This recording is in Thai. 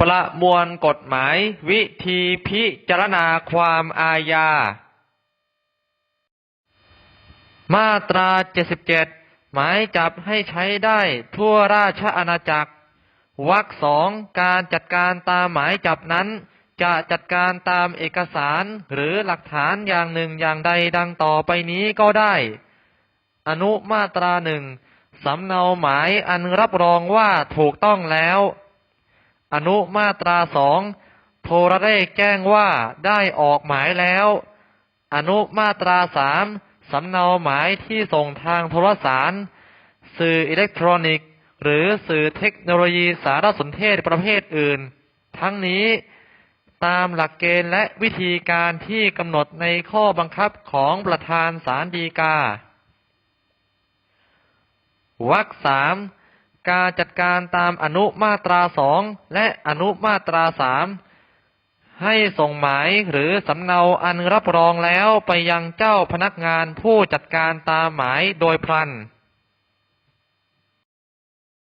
ประมวลกฎหมาย วิธีพิจารณาความอาญา มาตรา 77 หมายจับให้ใช้ได้ทั่วราชอาณาจักรวรรคสองการจัดการตามหมายจับนั้น จะจัดการตามเอกสารหรือหลักฐานอย่างหนึ่งอย่างใดดังต่อไปนี้ก็ได้ อนุมาตราหนึ่งสำเนาหมายอันรับรองว่าถูกต้องแล้ว อนุมาตราสองโทรเลขแจ้งว่าได้ออกหมายแล้ว อนุมาตราสามสำเนาหมายที่ส่งทางโทรสาร สื่ออิเล็กทรอนิกส์ หรือสื่อเทคโนโลยีสารสนเทศประเภทอื่น ทั้งนี้ตามหลักเกณฑ์และวิธีการที่กำหนดในข้อบังคับของประธานศาลฎีกาวรรคสาม การจัดการตามอนุมาตราสองและอนุมาตราสามให้ส่งหมายหรือสำเนาอันรับรองแล้วไปยังเจ้าพนักงานผู้จัดการตามหมายโดยพลัน